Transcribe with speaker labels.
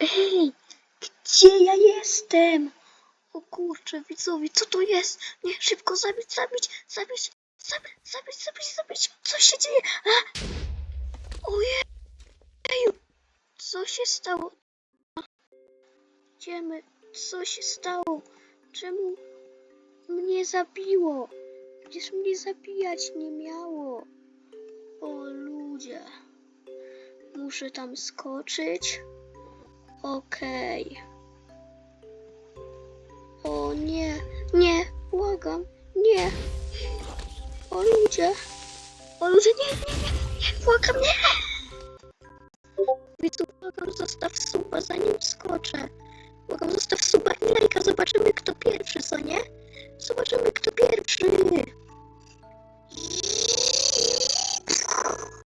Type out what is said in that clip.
Speaker 1: Ej, gdzie ja jestem? O kurczę, widzowie, co to jest? Nie, szybko zabić, zabić, zabić, zabić, zabić, zabić, zabić. Co się dzieje? A! Ojeju, co się stało? Idziemy, co się stało? Czemu mnie zabiło? Przecież mnie zabijać nie miało. O ludzie. Muszę tam skoczyć. Okej. O nie, nie, błagam, nie. O ludzie. O ludzie, nie, nie, nie, nie, błagam, nie. Widzu, błagam, zostaw suba, zanim skoczę. Błagam, zostaw suba i lajka, zobaczymy kto pierwszy, co nie? Zobaczymy.